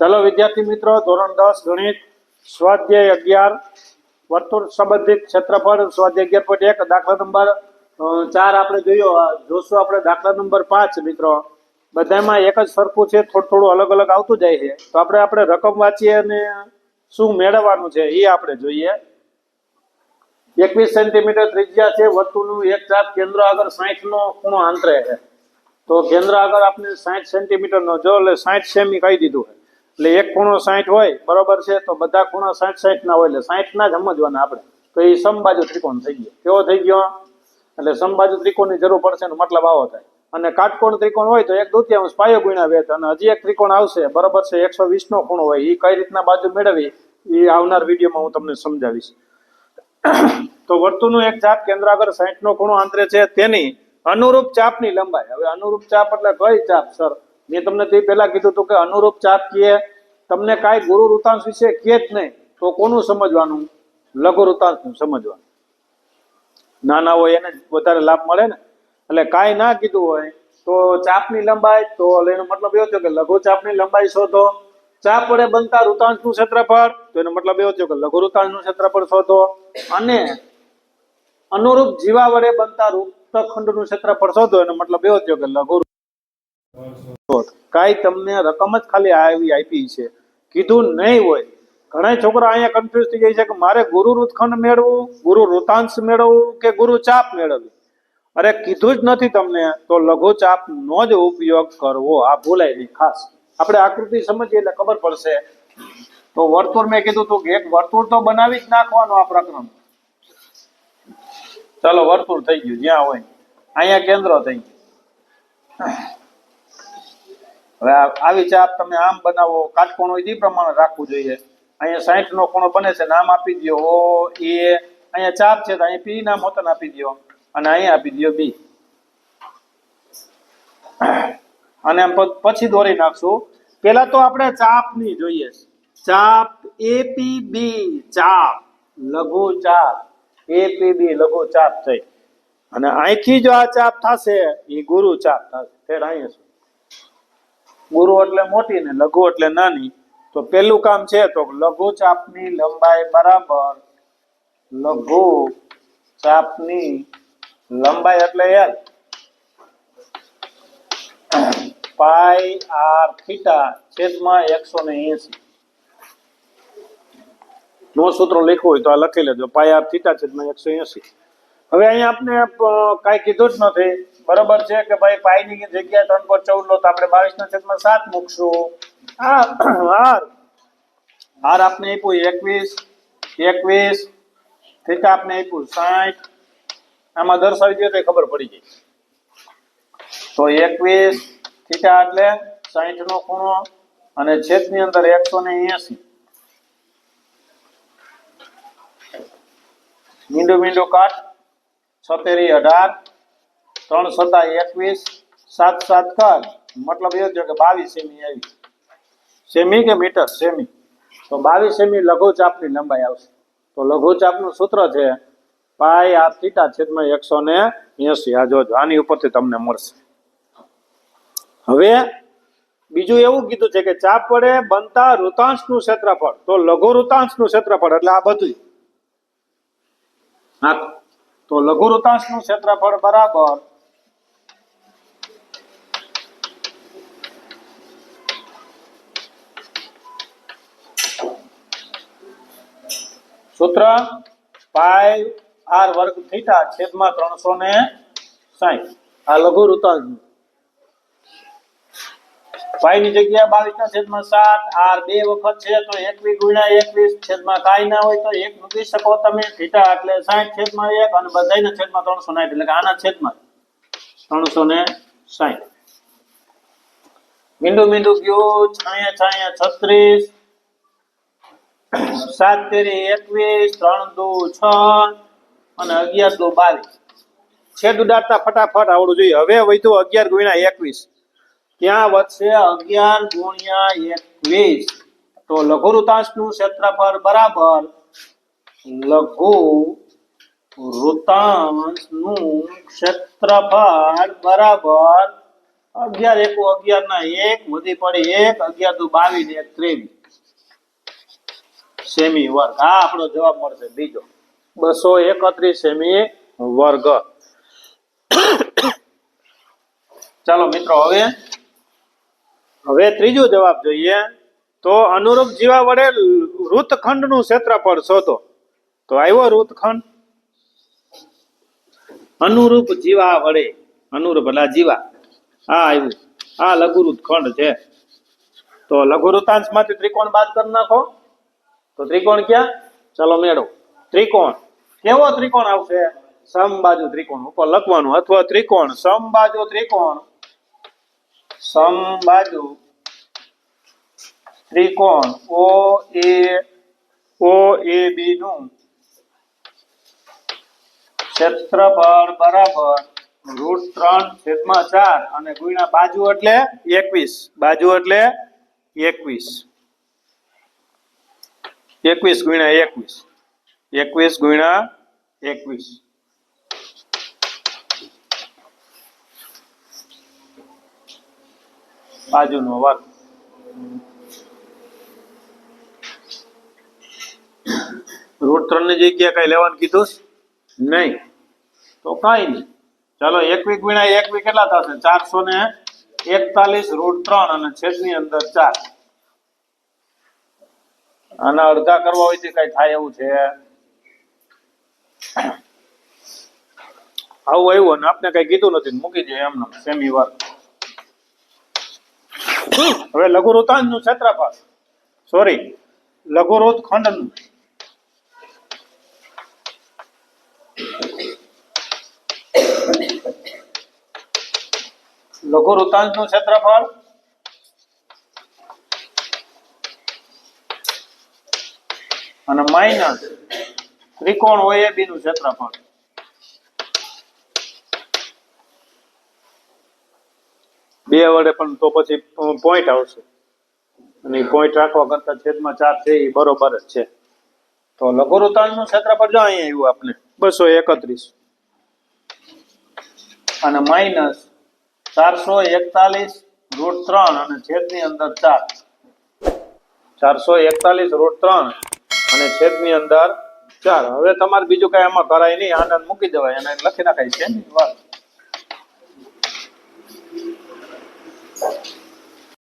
ચાલો વિદ્યાર્થી મિત્રો, ધોરણ દસ ગણિત, સ્વાધ્યાય અગિયાર, વર્તુળ સંબંધિત ક્ષેત્રફળ, સ્વાધ્યાય અગિયાર પોઈન્ટ એક, દાખલા નંબર ચાર આપણે જોયો જોશું આપણે દાખલા નંબર પાંચ મિત્રો. બધામાં એક જ સરખું છે, થોડું થોડું અલગ અલગ આવતું જાય છે. તો આપણે આપણે રકમ વાંચીએ અને શું મેળવવાનું છે, એ આપણે જોઈએ. એકવીસ સેન્ટીમીટર ત્રિજ્યા છે, વર્તુળનું એક ચાપ કેન્દ્ર આગળ સાઠ નો ખૂણો આંતરે છે. તો કેન્દ્ર આગળ આપણે સાઠ સેન્ટીમીટર નો જો એટલે સાઠ સેમી કહી દીધું છે. એટલે એક ખૂણો સાઠ હોય, બરોબર છે, તો બધા ખૂણા સાઠ સાઠ ના હોય, એટલે સાઠ ના જ સમજવાના આપણે. તો એ સમબાજુ ત્રિકોણ થઈ ગયો. કેવો થઈ ગયો? એટલે સમબાજુ ત્રિકોણની જરૂર પડશે મતલબ આવો થાય. અને કાટકોણ ત્રિકોણ હોય તો એક દુત્યાંશ પાયો ગુણ્યા વેત અને હજી એક ત્રિકોણ આવશે, બરોબર છે, એકસો વીસ નો ખૂણો હોય. એ કઈ રીતના બાજુ મેળવી? એ આવનાર વિડીયોમાં હું તમને સમજાવીશ. તો વર્તુળનું એક ચાપ કેન્દ્ર આગળ સાઠ નો ખૂણો આંતરે છે, તેની અનુરૂપ ચાપની લંબાઈ. હવે અનુરૂપ ચાપ એટલે કઈ ચાપ, સર? મેં તમને તે પહેલા કીધું હતું કે અનુરૂપ ચાપ કીએ. તમને કાંઈ ગુરુ વૃતાંશ વિશે કે જ નહીં, તો કોનું સમજવાનું? લઘુ વૃતાંશનું સમજવાનું. નાના હોય એને વધારે લાભ મળે ને? એટલે કાંઈ ના કીધું હોય તો ચાપની લંબાઈ, તો એનો મતલબ એવો થયો કે લઘુ ચાપની લંબાઈ શોધો. ચાપ વડે બનતા વૃતાંશનું ક્ષેત્રફળ, તો એનો મતલબ એવો થયો કે લઘુ વૃતાંશનું ક્ષેત્રફળ શોધો. અને અનુરૂપ જીવા વડે બનતા વૃત્તખંડનું ક્ષેત્રફળ શોધો, એનો મતલબ એવો થયો કે લઘુ કાંઈ તમને રકમ જ ખાલી આવી આપી છે. કીધું નહીં હોય. ઘણા છોકરા અહીંયા કન્ફ્યુઝ થઈ જાય છે કે મારે ગુરુ રૂતખંડ મેળવવું ગુરુ રૂતાંશ મેળવવું કે ગુરુ ચાપ મેળવવી? અરે કીધું જ નથી તમને, તો લઘુ ચાપ નો જ ઉપયોગ કરવો. આ ભૂલાય નહીં, ખાસ. આપણે આકૃતિ સમજીએ એટલે ખબર પડશે. તો વર્તુળ મેં કીધું તું કે એક વર્તુળ તો બનાવી જ નાખવાનો આ પ્રકરણ. ચાલો વર્તુળ થઈ ગયું, જ્યાં હોય. અહીંયા કેન્દ્ર થઈ ગયું. હવે આવી ચાપ તમે આમ બનાવો, કાટકોણ હોય એ પ્રમાણે રાખવું જોઈએ. અહીંયા સાઠ નો ખૂણો બને છે નામ આપી દો ઓ, એ, અહીંયા ચાપ છે તો અહીંયા પી નામ હોતન આપી દો અને અહીંયા આપી દો બી. અને પછી દોરી નાખશું. પેલા તો આપણે ચાપની જોઈએ. ચાપ એપી બી, ચાપ. લઘુ ચાપ. એપી બી, લઘુ ચાપ થઈ. અને અહીંથી જો આ ચાપ થશે એ ગુરુ ચાપ થશે. ફેર અહીંયા ગુરુ એટલે મોટી ને લઘુ એટલે નાની, તો પેલું કામ છે તો લઘુ ચાપની લંબાઈ બરાબર, લઘુ ચાપની લંબાઈ એટલે એલ પાઈ આર થીટા છેદમાં એકસો ને એસી. નો સૂત્ર લખ્યું હોય તો આ લખી લેજો, પાઈ આર થીટા છેદમાં એકસો એસી. હવે અહીંયા આપણે અ, કાંઈ કીધું જ નથી. બરોબર છે કે ભાઈ પાઈ ની જગ્યાએ ત્રણ પોઈન્ટ ચૌદ લો તો આપણે બાવીસ ના છેદમાં સાત મૂકશું. આ હાર. હાર આપને આપ્યું એકવીસ એકવીસ. થીટા આપને આપ્યું સાઠ. આમાં દર્શાવી દઈએ તો ખબર પડી જાય તો એકવીસ થીટા એટલે સાઠ નો ખૂણો અને છેદની અંદર એકસો ને એસી. મીંડું મીંડું કાટ છતેરી અઢાર, ત્રણ સત્તા એકવીસ, સાત સાત કર મતલબ એ થયો કે બાવીસ સેમી આવી. સેમી કે મીટર? સેમી. તો બાવીસ સેમી લઘુચાપની લંબાઈ આવશે. તો લઘુચાપનું સૂત્ર છે પાય આ થીટા છેદમાં એકસો ને એસી આ જોજો, આની ઉપરથી તમને મળશે. હવે બીજું એવું કીધું છે કે ચાપ વડે બનતા વૃતાંશનું ક્ષેત્રફળ. તો લઘુ વૃતાંશનું ક્ષેત્રફળ, એટલે આ બધું હા. તો લઘુ વૃતાંશનું ક્ષેત્રફળ બરાબર સૂત્ર પાઈ આર વર્ગ થીટા છેદમાં ત્રણસો ને સાહીઠ. આ લઘુ વૃતાંશ પાઈ ની જગ્યા બાવીસ ના છેદમાં સાત, આર બે વખત છે તો એકવીસ ગુણ્યા એકવીસ છેદમાં કાંઈ ના હોય તો એક મૂકી શકો તમે. થીટા એટલે સાઠ છેદમાં એક અને બધાયના છેદમાં ત્રણસો સાઠ એટલે આના છેદમાં ત્રણસો ને સાઠ. મીંડું મીંડું ગયું, છાયા છાયા છત્રીસ. સાત તેરી એકવીસ, ત્રણ દુ છ અને અગિયાર દુ બાવીસ. છેદ ઉડાડતા ફટાફટ આવડું જોઈએ. હવે વધુ અગિયાર ગુણ્યા એકવીસ. ત્યાં વધશે અગિયાર ગુણ્યા એકવીસ તો લઘુ વૃતાંશનું ક્ષેત્રફળ બરાબર લઘુ વૃતાંશનું ક્ષેત્રફળ બરાબર અગિયાર એકુ અગિયાર ના એક વધી પડી એક અગિયાર દુ બાવીસ ને એક ત્રેવીસ સેમી વર્ગ હા આપણો જવાબ મળશે, બીજો। બસો એકત્રીસ સેમી વર્ગ. ચાલો મિત્રો, હવે હવે ત્રીજો જવાબ જોઈએ તો અનુરૂપ જીવા વડે વૃત્તખંડનું ક્ષેત્રફળ શોધો. તો આવ્યો વૃત્તખંડ. અનુરૂપ જીવા વડે, અનુરૂપ એટલે જીવા. આ આવ્યું. આ લઘુરૂત ખંડ છે. તો લઘુરૂતાંશમાંથી ત્રિકોણ બાદ કરી નાખો. તો ત્રિકોણ ક્યાં? ચલો મેળો. ત્રિકોણ. કેવો ત્રિકોણ આવશે? સમબાજુ ત્રિકોણ. ઉપર લખવાનું. અથવા ત્રિકોણ. સમબાજુ ત્રિકોણ. સમબાજુ ત્રિકોણ. ઓ, એ ઓ, એ, બી, નું. ક્ષેત્રફળ બરાબર રૂટ ત્રણ છેદમાં ચાર અને ગુણ્યા બાજુ એટલે એકવીસ. બાજુ એટલે એકવીસ. એકવીસ ગુણ્યા એકવીસ. એકવીસ ગુણ્યા એકવીસ. બાજુનો વાક. રૂટ ત્રણની જગ્યા કઈ લેવાનું કીધું? નહીં. તો કઈ નહીં. ચાલો એકવી ગુણ્યા એકવી કેટલા થશે? ચારસો ને એકતાલીસ રૂટ ત્રણ અને છેદની અંદર ચાર. આના અડધા કરવા હોય તો કઈ થાય એવું છે. આવું આવ્યું અને આપને કઈ કીધું નથી મૂકી દે એમને, સેમી વર્ગ હવે લઘુરુતાંશનું ક્ષેત્રફળ. સોરી લઘુરોત ખંડનું લઘુરુતાંશનું ક્ષેત્રફળ. અને માઇનસ ત્રિકોણ હોય એ બીનું ક્ષેત્રફળ. બે વડે પણ તો પછી પોઈન્ટ આવશે. અને પોઈન્ટ રાખવા કરતા છેદમાં ચાર છે એ બરોબર જ છે. તો લઘુરુતાંશનું ક્ષેત્રફળ જો અહીંયા આવ્યું આપણે બસો એકત્રીસ. અને માઇનસ ચારસો એકતાલીસ રૂટ ત્રણ અને છેદની અંદર ચાર. ચારસો એકતાલીસ રૂટ ત્રણ અને છેદની અંદર ચાર. હવે તમારે બીજું કઈ આમાં કરાય નહીં આનંદ મૂકી દેવાય અને લખી નાખાય છે વાત. Thank you.